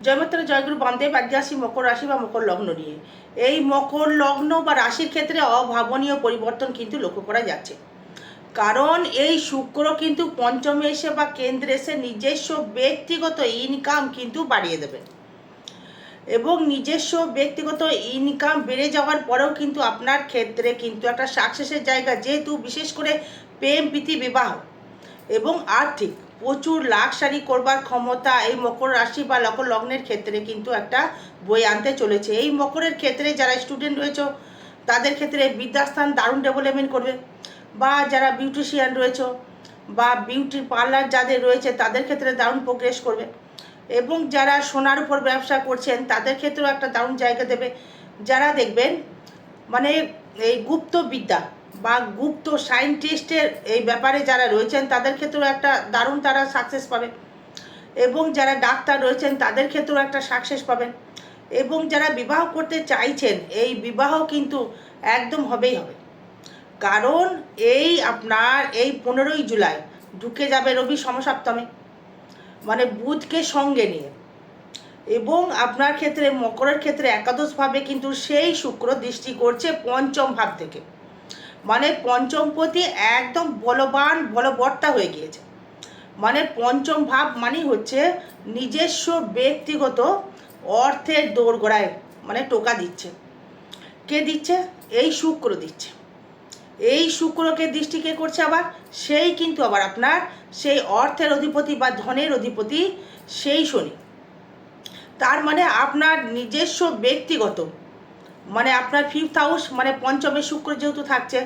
জয়মাত্রা জয়গুরু বামদেব আজকে আসি মকর রাশি বা মকর লগ্ন নিয়ে। এই মকর লগ্ন বা রাশির ক্ষেত্রে অভাবনীয় পরিবর্তন কিন্তু লক্ষ্য করা যাচ্ছে। কারণ এই শুক্র কিন্তু পঞ্চমে এসে বা কেন্দ্রে এসে নিজস্ব ব্যক্তিগত ইনকাম কিন্তু বাড়িয়ে দেবে। এবং নিজস্ব ব্যক্তিগত ইনকাম বেড়ে যাওয়ার পরেও কিন্তু আপনার ক্ষেত্রে কিন্তু একটা সাকসেসের জায়গা যেহেতু বিশেষ করে প্রেম, প্রীতি, বিবাহ এবং আর্থিক। প্রচুর লাক্সারি করবার ক্ষমতা এই মকর রাশি বা লকর লগ্নের ক্ষেত্রে কিন্তু একটা বই আনতে চলেছে। এই মকরের ক্ষেত্রে যারা স্টুডেন্ট রয়েছে, তাদের ক্ষেত্রে বিদ্যাস্থান দারুণ ডেভেলপমেন্ট করবে বা যারা বিউটিশিয়ান রয়েছে বা বিউটি পার্লার যাদের রয়েছে, তাদের ক্ষেত্রে দারুণ প্রোগ্রেস করবে এবং যারা সোনার উপর ব্যবসা করছেন, তাদের ক্ষেত্রেও একটা দারুণ জায়গা দেবে। যারা দেখবেন মানে এই গুপ্ত বিদ্যা বা গুপ্ত সায়েন্টিস্টের এই ব্যাপারে যারা রয়েছেন, তাদের ক্ষেত্রেও একটা দারুণ তারা সাকসেস পাবে। এবং যারা ডাক্তার রয়েছেন, তাদের ক্ষেত্রেও একটা সাকসেস পাবেন। এবং যারা বিবাহ করতে চাইছেন, এই বিবাহ কিন্তু একদম হবেই হবে। কারণ এই আপনার এই পনেরোই জুলাই ঢুকে যাবে রবি সমসপ্তমে মানে বুধকে সঙ্গে নিয়ে। এবং আপনার ক্ষেত্রে, মকরের ক্ষেত্রে একাদশভাবে কিন্তু সেই শুক্র দৃষ্টি করছে পঞ্চম ভাব থেকে। মানে পঞ্চমপতি একদম বলবান বলবর্তা হয়ে গিয়েছে। মানে পঞ্চম ভাব মানে হচ্ছে নিজস্ব ব্যক্তিগত অর্থের দোরগোড়ায় মানে টোকা দিচ্ছে। কে দিচ্ছে? এই শুক্র দিচ্ছে। এই শুক্রকে দৃষ্টি কে করছে আবার? সেই কিন্তু আবার আপনার সেই অর্থের অধিপতি বা ধনের অধিপতি সেই শনি। তার মানে আপনার নিজস্ব ব্যক্তিগত মানে আপনার ফিফথ হাউস মানে পঞ্চমে শুক্র যেহেতু থাকছে,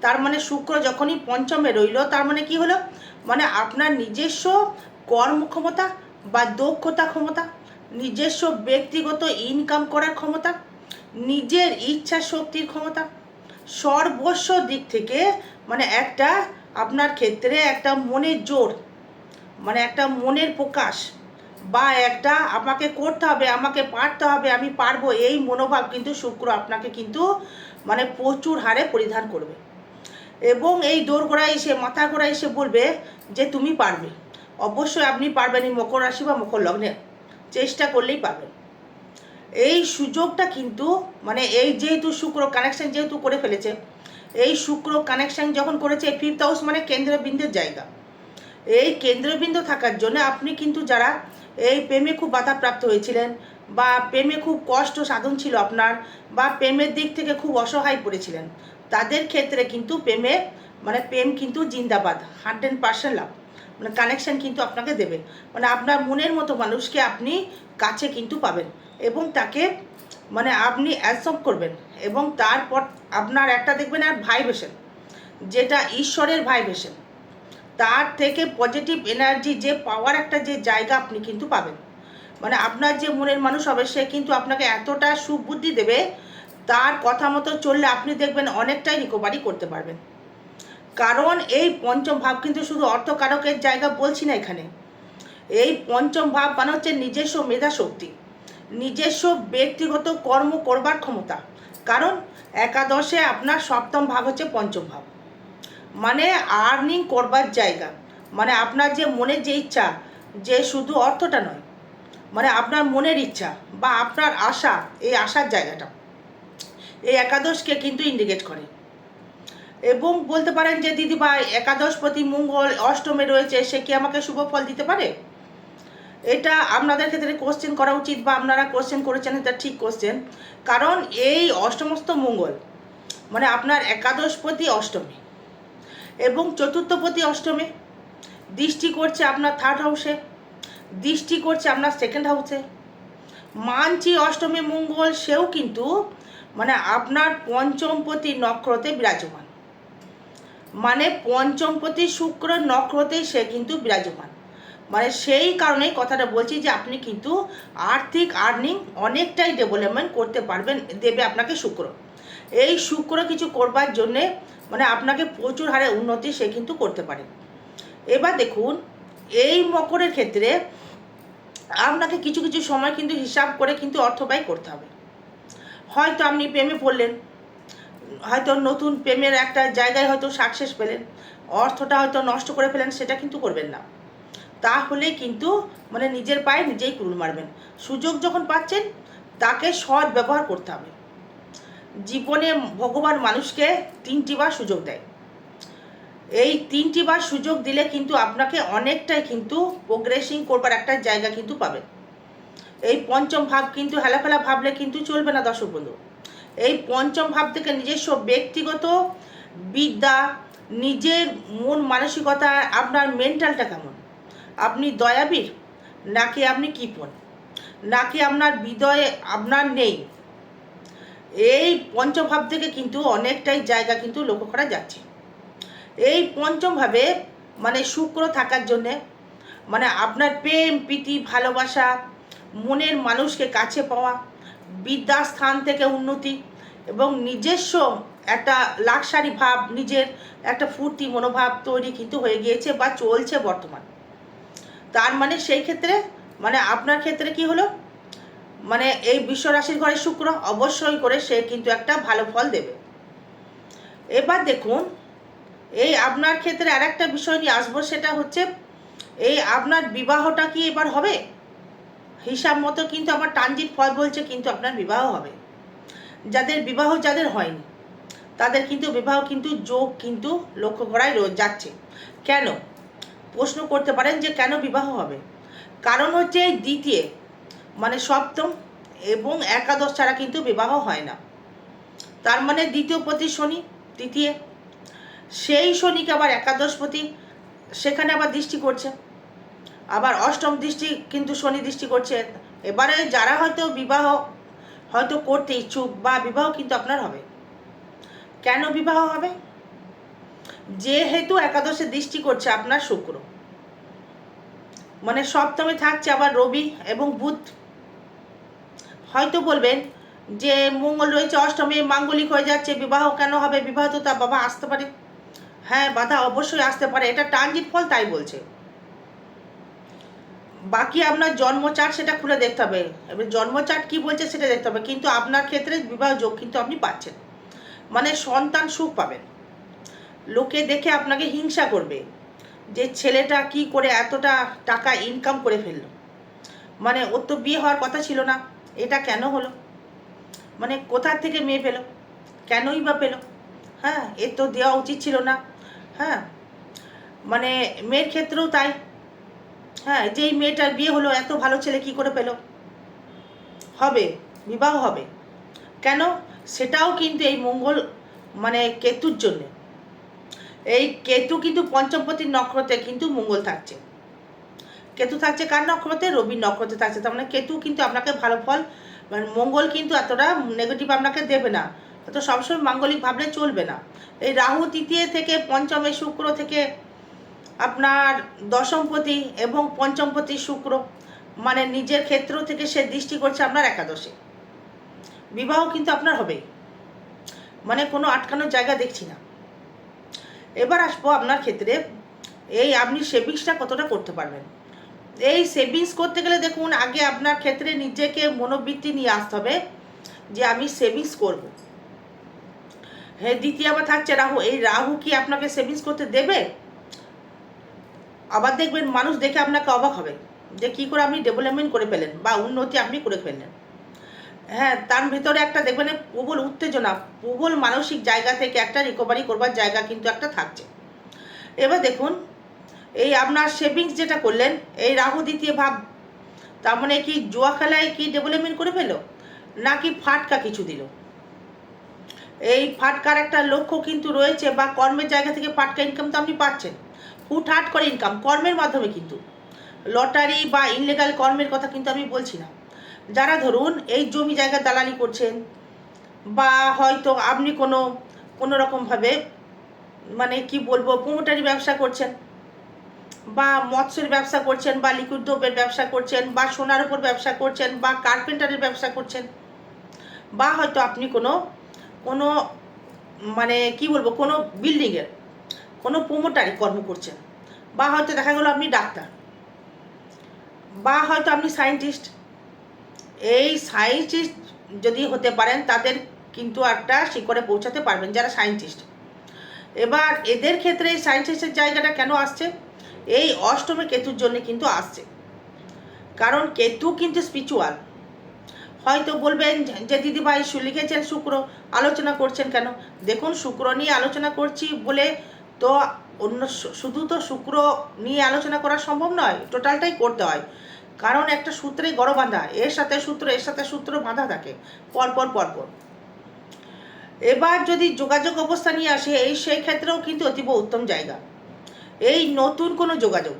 তার মানে শুক্র যখনই পঞ্চমে রইল, তার মানে কি হলো? মানে আপনার নিজস্ব কর্মক্ষমতা বা দক্ষতা ক্ষমতা, নিজস্ব ব্যক্তিগত ইনকাম করার ক্ষমতা, নিজের ইচ্ছা শক্তির ক্ষমতা, সর্বস্ব দিক থেকে মানে একটা আপনার ক্ষেত্রে একটা মনের জোর মানে একটা মনের প্রকাশ। বা একটা আমাকে করতে হবে, আমাকে পারতে হবে, আমি পারব, এই মনোভাব কিন্তু শুক্র আপনাকে কিন্তু মানে প্রচুর হারে পরিধান করবে। এবং এই দোরগোড়ায় এসে মাথা গোড়ায় এসে বলবে যে তুমি পারবে। অবশ্যই আপনি পারবেন এই মকর রাশি বা মকর লগ্নে। চেষ্টা করলেই পারবেন। এই সুযোগটা কিন্তু মানে এই যেহেতু শুক্র কানেকশন যেহেতু করে ফেলেছে, এই শুক্র কানেকশন যখন করেছে ফিফথ হাউস মানে কেন্দ্রবিন্দুর জায়গা। এই কেন্দ্রবিন্দু থাকার জন্য আপনি কিন্তু যারা এই প্রেমে খুব বাধাপ্রাপ্ত হয়েছিলেন বা প্রেমে খুব কষ্ট সাধন ছিল আপনার বা প্রেমের দিক থেকে খুব অসহায় পড়েছিলেন, তাদের ক্ষেত্রে কিন্তু প্রেমে মানে প্রেম কিন্তু জিন্দাবাদ, হান্ড্রেড পার্সেন্ট লাভ মানে কানেকশন কিন্তু আপনাকে দেবে মানে আপনার মনের মতো মানুষকে আপনি কাছে কিন্তু পাবেন এবং তাকে মানে আপনি অ্যাকসেপ্ট করবেন এবং তারপর আপনার একটা দেখবেন আর ভাইবেশন যেটা ঈশ্বরের ভাইব্রেশন তার থেকে পজিটিভ এনার্জি যে পাওয়ার একটা যে জায়গা আপনি কিন্তু পাবেন। মানে আপনার যে মনের মানুষ হবে, সে কিন্তু আপনাকে এতটা সুবুদ্ধি দেবে, তার কথা মতো চললে আপনি দেখবেন অনেকটাই রিকভারি করতে পারবেন। কারণ এই পঞ্চম ভাব কিন্তু শুধু অর্থকারকের জায়গা বলছি না এখানে। এই পঞ্চম ভাব মানে হচ্ছে নিজস্ব মেধা শক্তি নিজস্ব ব্যক্তিগত কর্ম করবার ক্ষমতা। কারণ একাদশে আপনার সপ্তম ভাব হচ্ছে পঞ্চম ভাব। মানে আর্নিং করবার জায়গা। মানে আপনার যে মনের যে ইচ্ছা, যে শুধু অর্থটা নয় মানে আপনার মনের ইচ্ছা বা আপনার আশা, এই আশার জায়গাটা। এই একাদশকে কিন্তু ইন্ডিকেট করে। এবং বলতে পারেন যে, দিদি ভাই, একাদশ প্রতি মঙ্গল, অষ্টমে রয়েছে, সে কি আমাকে শুভ ফল দিতে পারে? এটা আপনাদের ক্ষেত্রে কোশ্চেন করা উচিত বা আপনারা কোশ্চেন করেছেন, এটা ঠিক কোশ্চেন কারণ এই অষ্টমস্ত মঙ্গল মানে আপনার একাদশ প্রতি অষ্টমী এবং চতুর্থপতি অষ্টমে। দৃষ্টি করছে আপনার থার্ড হাউসে দৃষ্টি করছে আপনার সেকেন্ড হাউসে মানচি অষ্টমী মঙ্গল সেও কিন্তু মানে আপনার পঞ্চমপতি নক্ষত্রে বিরাজমান। মানে পঞ্চমপতি শুক্র নক্ষত্রে সে কিন্তু বিরাজমান। মানে সেই কারণেই কথাটা বলছি যে আপনি কিন্তু আর্থিক আর্নিং অনেকটাই ডেভেলপমেন্ট করতে পারবেন দেবে আপনাকে শুক্র। এই শুক্র কিছু করবার জন্যে মানে আপনাকে প্রচুর হারে উন্নতি সে কিন্তু করতে পারে। এবার দেখুন, এই মকরের ক্ষেত্রে আপনাকে কিছু কিছু সময় কিন্তু হিসাব করে কিন্তু অর্থ ব্যয় করতে হবে। হয়তো আপনি প্রেমে পড়লেন, হয়তো নতুন প্রেমের একটা জায়গায় হয়তো সাকসেস পেলেন, অর্থটা হয়তো নষ্ট করে ফেলেন, সেটা কিন্তু করবেন না। তাহলে কিন্তু মানে নিজের পায়ে নিজেই কুড়ুল মারবেন। সুযোগ যখন পাচ্ছেন, তাকে সৎ ব্যবহার করতে হবে। জীবনে ভগবান মানুষকে তিনটি বার সুযোগ দেয়। এই তিনটি বার সুযোগ দিলে কিন্তু আপনাকে অনেকটাই কিন্তু প্রোগ্রেসিং করবার একটা জায়গা কিন্তু পাবে। এই পঞ্চম ভাব কিন্তু হেলাফেলা ভাবলে কিন্তু চলবে না দর্শক বন্ধু। এই পঞ্চম ভাব থেকে নিজস্ব ব্যক্তিগত বিদ্যা, নিজের মন মানসিকতা, আপনার মেন্টালটা কেমন? আপনি দয়াবীর? নাকি আপনি কিপন নাকি আপনার হৃদয়ে আপনার নেই? এই পঞ্চভাব থেকে কিন্তু অনেকটাই জায়গা কিন্তু লক্ষ্য করা যাচ্ছে। এই পঞ্চমভাবে মানে শুক্র থাকার জন্যে মানে আপনার প্রেম, প্রীতি, ভালোবাসা, মনের মানুষকে কাছে পাওয়া বিদ্যা স্থান থেকে উন্নতি এবং নিজস্ব একটা লাক্সারি ভাব, নিজের একটা ফুর্তি মনোভাব তৈরি কিন্তু হয়ে গিয়েছে বা চলছে বর্তমান। তার মানে সেই ক্ষেত্রে মানে আপনার ক্ষেত্রে কি হলো? মানে এই বিশ্ব রাশির ঘরে শুক্র অবশ্যই করে সে কিন্তু একটা ভালো ফল দেবে। এবার দেখুন, এই আপনার ক্ষেত্রে আর একটা বিষয় নিয়ে আসব, সেটা হচ্ছে এই আপনার বিবাহটা কি এবার হবে? হিসাব মতো কিন্তু আমার টানজিট ফল বলছে, কিন্তু আপনার বিবাহ হবে। যাদের বিবাহ যাদের হয়নি, তাদের কিন্তু বিবাহ কিন্তু যোগ কিন্তু লক্ষ্য করাই যাচ্ছে। কেন? প্রশ্ন করতে পারেন যে কেন বিবাহ হবে? কারণ হচ্ছে এই দ্বিতীয় মানে সপ্তম এবং একাদশ ছাড়া কিন্তু বিবাহ হয় না। তার মানে দ্বিতীয় পতি শনি, তৃতীয়। সেই শনিকে আবার একাদশ একাদশপতি সেখানে আবার দৃষ্টি করছে। আবার অষ্টম দৃষ্টি কিন্তু শনি দৃষ্টি করছে। এবারে যারা হয়তো বিবাহ হয়তো করতে ইচ্ছুক বা বিবাহ কিন্তু আপনার হবে। কেন বিবাহ হবে? যেহেতু একাদশে দৃষ্টি করছে আপনার শুক্র। মানে সপ্তমে থাকছে আবার রবি এবং বুধ। হয়তো বলবেন যে মঙ্গল রয়েছে, অষ্টমে মাঙ্গলিক হয়ে যাচ্ছে, বিবাহ কেন হবে, বিবাহ তো তার বাবা আসতে পারে। হ্যাঁ বাধা অবশ্যই আসতে পারে, এটা ট্রানজিট ফল তাই বলছে। বাকি আপনার জন্মচার্ট সেটা খুলে দেখতে হবে। এবার জন্মচার্ট কি বলছে সেটা দেখতে হবে, কিন্তু আপনার ক্ষেত্রে বিবাহ যোগ কিন্তু আপনি পাচ্ছেন। মানে সন্তান সুখ পাবেন। লোকে দেখে আপনাকে হিংসা করবে। যে ছেলেটা কি করে এতটা টাকা ইনকাম করে ফেলল? মানে ওর তো বিয়ে হওয়ার কথা ছিল না, এটা কেন হলো? মানে কোথার থেকে মেয়ে পেল? কেনই বা পেল? হ্যাঁ এ তো দেওয়া উচিত ছিল না হ্যাঁ। মানে মেয়ের ক্ষেত্রেও তাই। হ্যাঁ যেই মেয়েটার বিয়ে হলো, এত ভালো ছেলে কি করে পেল? হবে, বিবাহ হবে। কেন? সেটাও কিন্তু এই মঙ্গল মানে কেতুর জন্যে। এই কেতু কিন্তু পঞ্চমপতির নক্ষত্রে কিন্তু মঙ্গল থাকছে। কেতু থাকছে কার নক্ষত্রে? রবির নক্ষত্রে থাকছে। তার মানে কেতু কিন্তু আপনাকে ভালো ফল মানে মঙ্গল কিন্তু এতটা নেগেটিভ আপনাকে দেবে না। তো সবসময় মাঙ্গলিক ভাবলে চলবে না। এই রাহু তৃতীয় থেকে পঞ্চমে শুক্র থেকে আপনার দশমপতি এবং পঞ্চমপতি শুক্র মানে নিজের ক্ষেত্র থেকে সে দৃষ্টি করছে আপনার একাদশে। বিবাহ কিন্তু আপনার হবেই। মানে কোনো আটকানোর জায়গা দেখছি না। এবার আসব আপনার ক্ষেত্রে। এই আপনি সেভিংসটা কতটা করতে পারবেন? এই সেভিংস করতে গেলে দেখুন, আগে আপনার ক্ষেত্রে নিজেকে মনোবৃত্তি নিয়ে আসতে হবে যে আমি সেভিংস করব। হ্যাঁ দ্বিতীয় আবার থাকছে রাহু। এই রাহু কি আপনাকে সেভিংস করতে দেবে? আবার দেখবেন মানুষ দেখে আপনাকে অবাক হবে যে কি করে আপনি ডেভেলপমেন্ট করে ফেলেন বা উন্নতি আপনি করে ফেললেন। হ্যাঁ তার ভিতরে একটা দেখবেন প্রবল উত্তেজনা, প্রবল মানসিক জায়গা থেকে একটা রিকভারি করবার জায়গা কিন্তু একটা থাকছে। এবার দেখুন, এই আপনার সেভিংস যেটা করলেন, এই রাহু দ্বিতীয় ভাব, তার মানে কি জুয়া খেলায় কি ডেভেলপমেন্ট করে ফেলো নাকি ফাটকা কিছু দিল? এই ফাটকার একটা লক্ষ্য কিন্তু রয়েছে বা কর্মের জায়গা থেকে ফাটকা ইনকাম তো আপনি পাচ্ছেন। হুটহাট করে ইনকাম কর্মের মাধ্যমে কিন্তু। লটারি বা ইনলিগাল কর্মের কথা কিন্তু আমি বলছি না। যারা ধরুন এই জমি জায়গা দালালি করছেন, বা হয়তো আপনি কোনো কোনো রকমভাবে মানে কি বলব প্রোমোটারি ব্যবসা করছেন, বা মৎস্যের ব্যবসা করছেন, বা লিকুইড দ্রব্যের ব্যবসা করছেন, বা সোনার উপর ব্যবসা করছেন, বা কার্পেন্টারের ব্যবসা করছেন, বা হয়তো আপনি কোনো কোনো মানে কি বলব, কোনো বিল্ডিংয়ের কোনো প্রোমোটারি কর্ম করছেন, বা হয়তো দেখা গেলো আপনি ডাক্তার, বা হয়তো আপনি সায়েন্টিস্ট এই সায়েন্টিস্ট যদি হতে পারেন, তাদের কিন্তু একটা শিখরে পৌঁছাতে পারবেন যারা সায়েন্টিস্ট। এবার এদের ক্ষেত্রে এই সায়েন্টিস্টের জায়গাটা কেন আসছে? এই অষ্টমে কেতুর জন্য কিন্তু আসছে। কারণ কেতু কিন্তু স্পিরিচুয়াল হয়তো বলবেন যে, দিদিভাই লিখেছেন শুক্র, আলোচনা করছেন কেন? দেখুন, শুক্র নিয়ে আলোচনা করছি বলে তো অন্য শুধু তো শুক্র নিয়ে আলোচনা করা সম্ভব নয়, টোটালটাই করতে হয়। কারণ একটা সূত্রে গড় বাঁধা, এর সাথে সূত্র, এর সাথে সূত্র বাঁধা থাকে, পরপর পরপর। এবার যদি যোগাযোগ অবস্থা নিয়ে আসে, এই সেই ক্ষেত্রেও কিন্তু অতীব উত্তম জায়গা। এই নতুন কোনো যোগাযোগ,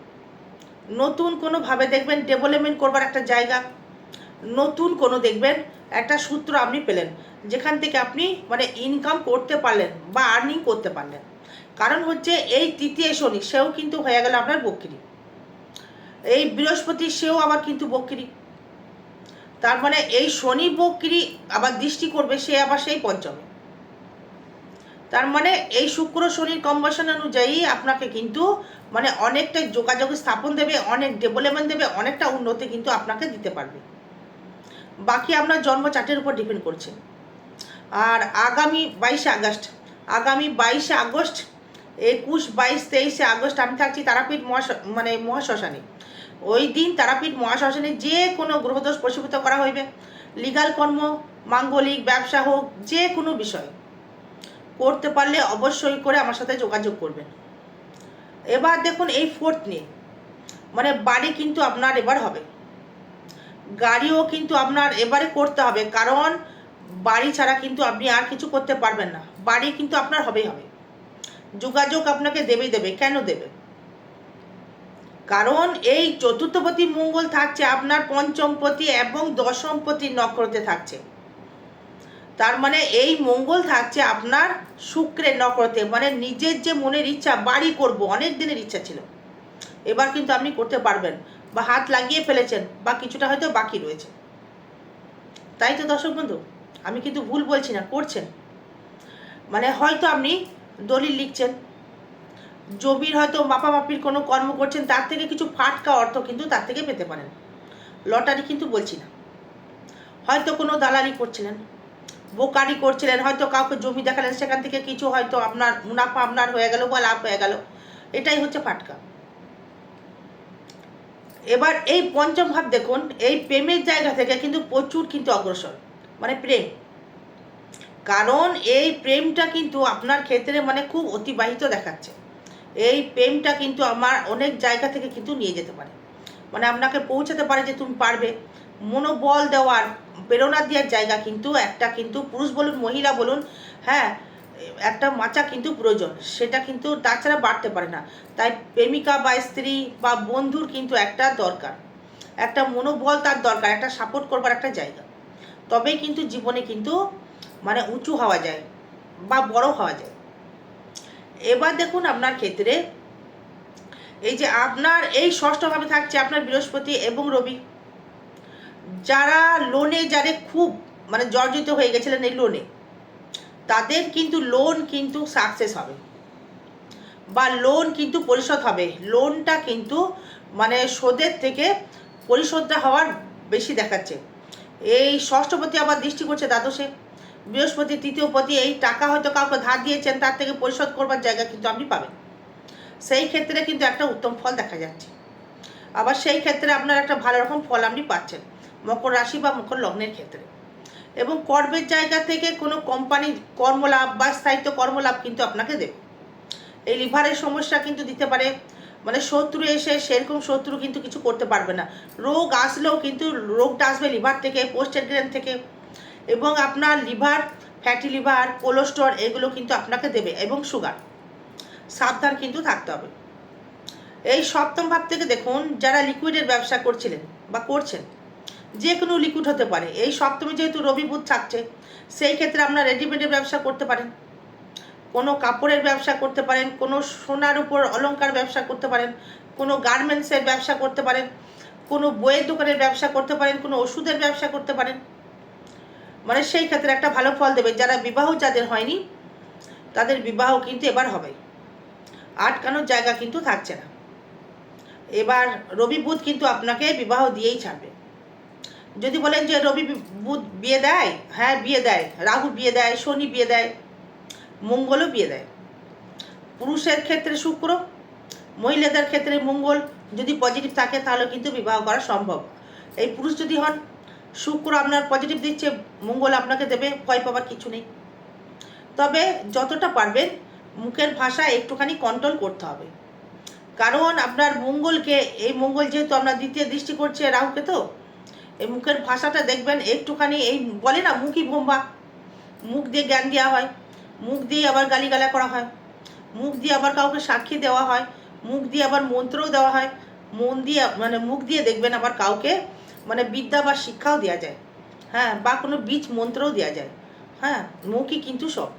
নতুন কোনোভাবে দেখবেন ডেভেলপমেন্ট করবার একটা জায়গা, নতুন কোনো দেখবেন একটা সূত্র আপনি পেলেন, যেখান থেকে আপনি মানে ইনকাম করতে পারলেন বা আর্নিং করতে পারলেন। কারণ হচ্ছে এই তৃতীয় শনি, সেও কিন্তু হয়ে গেল আপনার বক্রি এই বৃহস্পতি সেও আবার কিন্তু বক্রি। তার মানে এই শনি বক্রি আবার দৃষ্টি করবে, সে আবার সেই পঞ্চমে। তার মানে এই শুক্র শনির কম্বাসন অনুযায়ী আপনাকে কিন্তু মানে অনেকটা যোগাযোগ স্থাপন দেবে, অনেক ডেভেলপমেন্ট দেবে, অনেকটা উন্নতি কিন্তু আপনাকে দিতে পারবে। বাকি আপনার জন্ম চার্টের উপর ডিপেন্ড করছে। আর আগামী বাইশে আগস্ট, আগামী বাইশে আগস্ট, একুশ, বাইশ, তেইশে আগস্ট আমি থাকছি তারাপীঠ মহাশ মানে মহাশ্মশানে। ওই দিন তারাপীঠ মহাশ্মশানে যে কোনো গ্রহদোষ প্রশীভূত করা হইবে। লিগাল কর্ম, মাঙ্গলিক, ব্যবসা হোক, যে কোনো বিষয়। করতে পারলে অবশ্যই করে আমার সাথে যোগাযোগ করবেন। এবার দেখুন এই ফোর্থ নিয়ে। মানে বাড়ি কিন্তু আপনার এবার হবে। গাড়িও কিন্তু আপনার এবারে করতে হবে। কারণ বাড়ি ছাড়া কিন্তু আপনি আর কিছু করতে পারবেন না। বাড়ি কিন্তু আপনার হবেই হবে। যোগাযোগ আপনাকে দেবেই দেবে। কেন দেবে? কারণ এই চতুর্থপতি মঙ্গল থাকছে আপনার পঞ্চমপতি এবং দশমপতি নক্ষত্রে থাকছে। তার মানে এই মঙ্গল থাকছে আপনার শুক্রের নক্ষত্রে মানে নিজের যে মনের ইচ্ছা, বাড়ি করব, অনেক দিনের ইচ্ছা ছিল। এবার কিন্তু আপনি করতে পারবেন বা হাত লাগিয়ে ফেলেছেন বা কিছুটা হয়তো বাকি রয়েছে। তাই তো দর্শক বন্ধু, আমি কিন্তু ভুল বলছি না, করছেন। মানে হয়তো আপনি দলিল লিখছেন জমির হয়তো মাপামাপির কোনো কর্ম করছেন, তার থেকে কিছু ফাটকা অর্থ কিন্তু তার থেকে পেতে পারেন। লটারি কিন্তু বলছি না। হয়তো কোনো দালালি করছিলেন, বোকারি করছিলেন, হয়তো কাউকে জমি দেখালেন, সেখান থেকে কিছু হয়তো আপনার, মুনাফা আপনার হয়ে গেল বা লাভ হয়ে গেল। এটাই হচ্ছে ফাটকা। এবার এই পঞ্চম ভাব দেখুন, এই প্রেমের জায়গা থেকে কিন্তু প্রচুর কিন্তু অগ্রসর মানে প্রেম। কারণ এই প্রেমটা কিন্তু আপনার ক্ষেত্রে মানে খুব অতিবাহিত দেখাচ্ছে। এই প্রেমটা কিন্তু আমার অনেক জায়গা থেকে কিন্তু নিয়ে যেতে পারে। মানে আপনাকে পৌঁছাতে পারে যে তুমি পারবে। মনোবল দেওয়ার, প্রেরণা দেওয়ার জায়গা কিন্তু একটা কিন্তু পুরুষ বলুন, মহিলা বলুন হ্যাঁ একটা মাচা কিন্তু প্রয়োজন। সেটা কিন্তু তাছাড়া বাড়তে পারে না। তাই প্রেমিকা বা স্ত্রী বা বন্ধুর কিন্তু একটা দরকার। একটা মনোবল তার দরকার, একটা সাপোর্ট করবার একটা জায়গা। তবেই কিন্তু জীবনে কিন্তু মানে উঁচু হওয়া যায় বা বড় হওয়া যায়। এবার দেখুন আপনার ক্ষেত্রে এই যে আপনার এই ষষ্ঠভাবে থাকছে আপনার বৃহস্পতি এবং রবি। যারা লোনে যারে খুব মানে জর্জরিত হয়ে গেছিলেন এই লোনে তাদের কিন্তু লোন কিন্তু সাকসেস হবে বা লোন কিন্তু পরিশোধ হবে। লোনটা কিন্তু মানে সুদের থেকে পরিশোধটা হওয়ার বেশি দেখাচ্ছে। এই ষষ্ঠপতি আবার দৃষ্টি করছে দ্বাদশে। বৃহস্পতি, তৃতীয় পতি, এই টাকা হয়তো কাউকে ধার দিয়েছেন, তার থেকে পরিশোধ করবার জায়গা কিন্তু আপনি পাবেন। সেই ক্ষেত্রে কিন্তু একটা উত্তম ফল দেখা যাচ্ছে। আবার সেই ক্ষেত্রে আপনার একটা ভালো রকম ফল আপনি পাচ্ছেন, মকর রাশি বা মকর লগ্নের ক্ষেত্রে। এবং কর্মের জায়গা থেকে কোনো কোম্পানি কর্মলাভ বা স্থায়িত্ব কর্মলাভ কিন্তু আপনাকে দেবে। এই লিভারের সমস্যা কিন্তু দিতে পারে মানে শত্রু এসে সেরকম শত্রু কিন্তু কিছু করতে পারবে না। রোগ আসলেও কিন্তু রোগটা আসবে লিভার থেকে পোস্টেড গ্রেন থেকে। এবং আপনার লিভার ফ্যাটি লিভার কোলেস্ট্রল এগুলো কিন্তু আপনাকে দেবে এবং সুগার সাবধান কিন্তু থাকতে হবে। এই সপ্তম ভাব থেকে দেখুন, যারা লিকুইডের ব্যবসা করছিলেন বা করছেন, যে কোনো লিকুইড হতে পারে। এই সপ্তমে যেহেতু রবি বুধ থাকছে, সেই ক্ষেত্রে আপনার রেডিমেডের ব্যবসা করতে পারেন। কোনো কাপড়ের ব্যবসা করতে পারেন, কোনো সোনার উপর অলংকার ব্যবসা করতে পারেন, কোনো গার্মেন্টসের ব্যবসা করতে পারেন, কোনো বইয়ের দোকানের ব্যবসা করতে পারেন, কোনো ওষুধের ব্যবসা করতে পারেন। মানে সেই ক্ষেত্রে একটা ভালো ফল দেবে। যারা বিবাহ যাদের হয়নি, তাদের বিবাহ কিন্তু এবার হবে। আটকানোর জায়গা কিন্তু থাকছে না। এবার রবি বুধ কিন্তু আপনাকে বিবাহ দিয়েই ছাড়বে। যদি বলেন যে রবি বুধ বিয়ে দেয় হ্যাঁ বিয়ে দেয়। রাহু বিয়ে দেয়, শনি বিয়ে দেয়, মঙ্গলও বিয়ে দেয়। পুরুষের ক্ষেত্রে শুক্র, মহিলাদের ক্ষেত্রে মঙ্গল। যদি পজিটিভ থাকে, তাহলে কিন্তু বিবাহ করা সম্ভব। এই পুরুষ যদি হন শুক্র আপনার পজিটিভ দিচ্ছে, মঙ্গল আপনাকে দেবে, ভয় পাবার কিছু নেই। তবে যতটা পারবেন, মুখের ভাষা একটুখানি কন্ট্রোল করতে হবে। কারণ আপনার মঙ্গলকে, এই মঙ্গল যেহেতু আপনার দ্বিতীয় দৃষ্টি করছে রাহুকে তো, এই মুখের ভাষাটা দেখবেন একটুখানি, এই বলে না মুখই বোম্বা। মুখ দিয়ে জ্ঞান দেওয়া হয়, মুখ দিয়ে আবার গালিগালা করা হয়, মুখ দিয়ে আবার কাউকে সাক্ষী দেওয়া হয়, মুখ দিয়ে আবার মন্ত্রও দেওয়া হয়, মন দিয়ে মানে মুখ দিয়ে দেখবেন আবার কাউকে মানে বিদ্যা বা শিক্ষাও দেওয়া যায়। হ্যাঁ বা কোনো বীজ মন্ত্রও দেওয়া যায়। হ্যাঁ মুখই কিন্তু সব।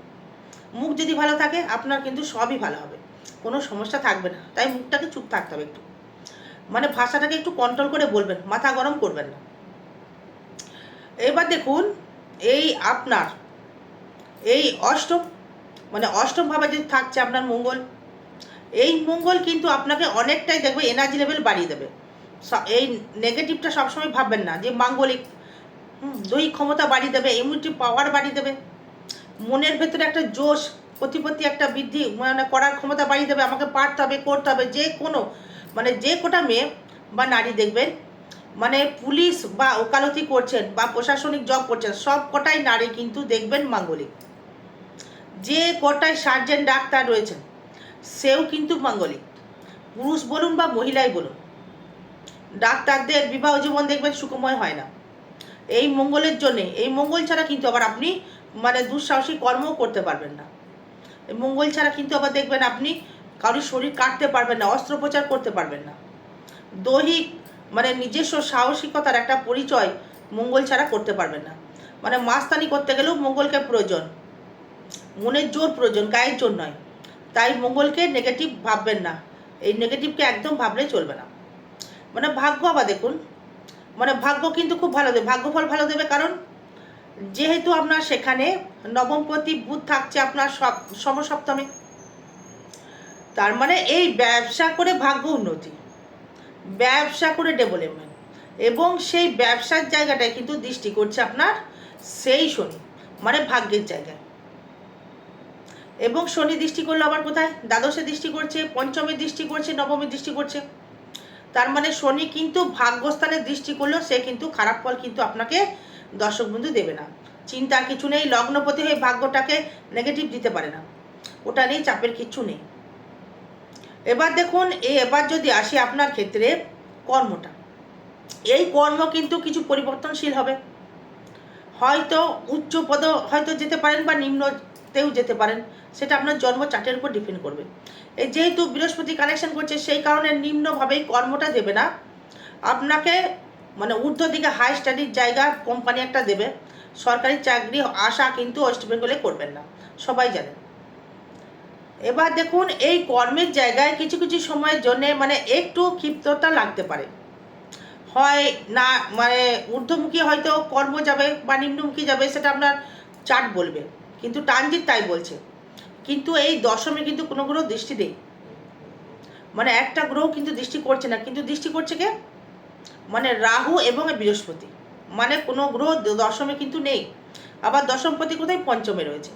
মুখ যদি ভালো থাকে, আপনার কিন্তু সবই ভালো হবে। কোনো সমস্যা থাকবে না। তাই মুখটাকে চুপ থাকতে হবে একটু। মানে ভাষাটাকে একটু কন্ট্রোল করে বলবেন, মাথা গরম করবেন না। এবার দেখুন, এই আপনার, এই অষ্টম মানে অষ্টম ভাবে যদি থাকছে আপনার মঙ্গল, এই মঙ্গল কিন্তু আপনাকে অনেকটাই দেখবে এনার্জি লেভেল বাড়িয়ে দেবে। এই নেগেটিভটা সবসময় ভাববেন না যে মাঙ্গলিক। দৈহিক ক্ষমতা বাড়িয়ে দেবে ইমিউনিটি পাওয়ার বাড়িয়ে দেবে। মনের ভেতরে একটা জোশ, প্রতিপত্তি একটা বৃদ্ধি মানে করার ক্ষমতা বাড়িয়ে দেবে, আমাকে পারতে হবে, করতে হবে, যে কোনো মানে যে কোটা মেয়ে বা নারী দেখবেন মানে পুলিশ বা ওকালতি করছেন বা প্রশাসনিক জব করছেন, সব কটাই নারী কিন্তু দেখবেন মাঙ্গলিক। যে কটায় সার্জেন্ট ডাক্তার রয়েছেন, সেও কিন্তু মাঙ্গলিক। পুরুষ বলুন বা মহিলাই বলুন ডাক্তারদের বিবাহ জীবন দেখবেন সুখময় হয় না। এই মঙ্গলের জন্যে, এই মঙ্গল ছাড়া কিন্তু আবার আপনি মানে দুঃসাহসিক কর্মও করতে পারবেন না। এই মঙ্গল ছাড়া কিন্তু আবার দেখবেন আপনি কারোর শরীর কাটতে পারবেন না, অস্ত্রোপচার করতে পারবেন না। দৈহিক মানে নিজস্ব সাহসিকতার একটা পরিচয় মঙ্গল ছাড়া করতে পারবেন না। মানে মাস্তানি করতে গেলেও মঙ্গলকে প্রয়োজন। মনের জোর প্রয়োজন, গায়ের জোর নয়। তাই মঙ্গলকে নেগেটিভ ভাববেন না। এই নেগেটিভকে একদম ভাবলে চলবে না। মানে ভাগ্য আবার দেখুন। মানে ভাগ্য কিন্তু খুব ভালো দেবে। ভাগ্যফল ভালো দেবে কারণ যেহেতু আপনার সেখানে নবমপতি বুধ থাকছে আপনার সব, সমসপ্তমে। তার মানে এই ব্যবসা করে ভাগ্য উন্নতি। ব্যবসা করে ডেভেলপমেন্ট এবং সেই ব্যবসার জায়গাটায় কিন্তু দৃষ্টি করছে আপনার সেই শনি মানে ভাগ্যের জায়গায়। এবং শনি দৃষ্টি করল আবার কোথায়? দ্বাদশে দৃষ্টি করছে, পঞ্চমে দৃষ্টি করছে, নবমে দৃষ্টি করছে। তার মানে শনি কিন্তু ভাগ্যস্থানে দৃষ্টি করলেও সে কিন্তু খারাপ ফল কিন্তু আপনাকে দর্শক বন্ধু দেবে না। চিন্তার কিছু নেই, লগ্নপতি হয়ে ভাগ্যটাকে নেগেটিভ দিতে পারে না। ওটা নেই, চাপের কিচ্ছু নেই। এবার দেখুন এবার যদি আসি আপনার ক্ষেত্রে কর্মটা। এই কর্ম কিন্তু কিছু পরিবর্তনশীল হবে। হয়তো উচ্চ পদ হয়তো যেতে পারেন বা নিম্নতেও যেতে পারেন, সেটা আপনার জন্ম চার্টের উপর ডিপেন্ড করবে। এই যেহেতু বৃহস্পতি কানেকশন করছে, সেই কারণে নিম্নভাবেই কর্মটা দেবে না। আপনাকে মানে ঊর্ধ্ব দিকে হাই স্টাডির জায়গা কোম্পানি একটা দেবে। সরকারি চাকরি আশা কিন্তু ওয়েস্ট বেঙ্গলে করবেন না, সবাই জানেন এবার দেখুন, এই কর্মের জায়গায় কিছু কিছু সময়ের জন্যে মানে একটু ক্ষিপ্ততা লাগতে পারে। হয় না মানে ঊর্ধ্বমুখী হয়তো কর্ম যাবে বা নিম্নমুখী যাবে, সেটা আপনার চার্ট বলবে। কিন্তু ট্রানজিট তাই বলছে। কিন্তু এই দশমে কিন্তু কোনো গ্রহ দৃষ্টি নেই মানে একটা গ্রহ কিন্তু দৃষ্টি করছে না। কিন্তু দৃষ্টি করছে কে? মানে রাহু এবং বৃহস্পতি। মানে কোনো গ্রহ দশমে কিন্তু নেই। আবার দশমপতি কোথায়? পঞ্চমে রয়েছে।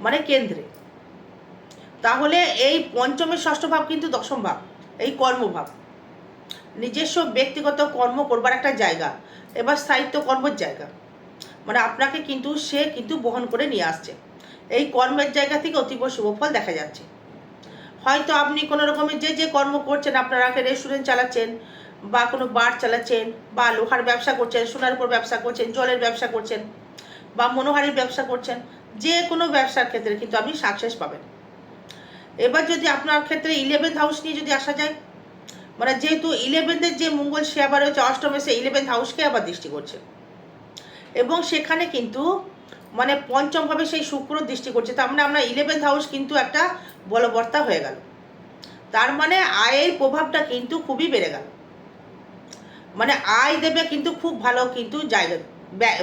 মানে কেন্দ্রে। তাহলে এই পঞ্চমের ষষ্ঠ ভাব কিন্তু দশম ভাব। এই কর্মভাব নিজস্ব ব্যক্তিগত কর্ম করবার একটা জায়গা। এবার স্থায়িত্ব কর্মের জায়গা। মানে আপনাকে কিন্তু সে কিন্তু বহন করে নিয়ে আসছে। এই কর্মের জায়গা থেকে অতীব শুভফল দেখা যাচ্ছে। হয়তো আপনি কোনো রকমের যে যে কর্ম করছেন, আপনারা রেস্টুরেন্ট চালাচ্ছেন বা কোনো বার চালাচ্ছেন বা লোহার ব্যবসা করছেন, সোনার উপর ব্যবসা করছেন, জলের ব্যবসা করছেন বা মনোহারির ব্যবসা করছেন, যে কোনো ব্যবসার ক্ষেত্রে কিন্তু আপনি সাকসেস পাবেন। এবার যদি আপনার ক্ষেত্রে ইলেভেন্থ হাউস নিয়ে যদি আসা যায় মানে যেহেতু ইলেভেন্থের যে মঙ্গল সে আবার হচ্ছে অষ্টমে সে ইলেভেন্থ হাউসকে আবার দৃষ্টি করছে। এবং সেখানে কিন্তু মানে পঞ্চমভাবে সেই শুক্র দৃষ্টি করছে। তার মানে আমরা ইলেভেন্থ হাউস কিন্তু একটা বলবর্তা হয়ে গেল। তার মানে আয়ের প্রভাবটা কিন্তু খুবই বেড়ে গেল। মানে আয় দেবে কিন্তু খুব ভালো কিন্তু জায়গা।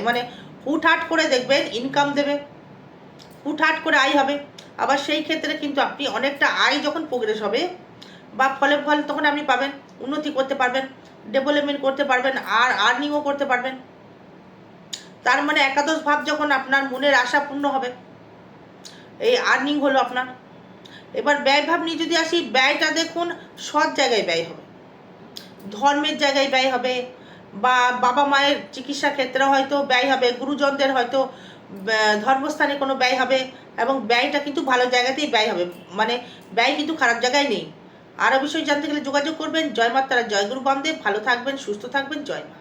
মানে হুটহাট করে দেখবেন ইনকাম দেবে। হুটহাট করে আয় হবে। আবার সেই ক্ষেত্রে কিন্তু আপনি অনেকটা আয় যখন প্রোগ্রেস হবে বা ফলে ফল তখন আপনি পাবেন, উন্নতি করতে পারবেন ডেভেলপমেন্ট করতে পারবেন, আর আর্নিংও করতে পারবেন। তার মানে একাদশ ভাব যখন আপনার মনের আশা পূর্ণ হবে, এই আর্নিং হলো আপনার। এবার ব্যয় ভাব নিয়ে যদি আসি, ব্যয়টা দেখুন সৎ জায়গায় ব্যয় হবে, ধর্মের জায়গায় ব্যয় হবে, বা বাবা মায়ের চিকিৎসা ক্ষেত্রে হয়তো ব্যয় হবে, গুরুজনদের হয়তো ধর্মস্থানে কোনো ব্যয় হবে, এবং ব্যয়টা কিন্তু ভালো জায়গাতেই ব্যয় হবে মানে ব্যয় কিন্তু খারাপ জায়গায় নেই। আরও বিষয় জানতে গেলে যোগাযোগ করবেন জয় মাতারা জয় গুরু বামদেব, ভালো থাকবেন, সুস্থ থাকবেন, জয় মা।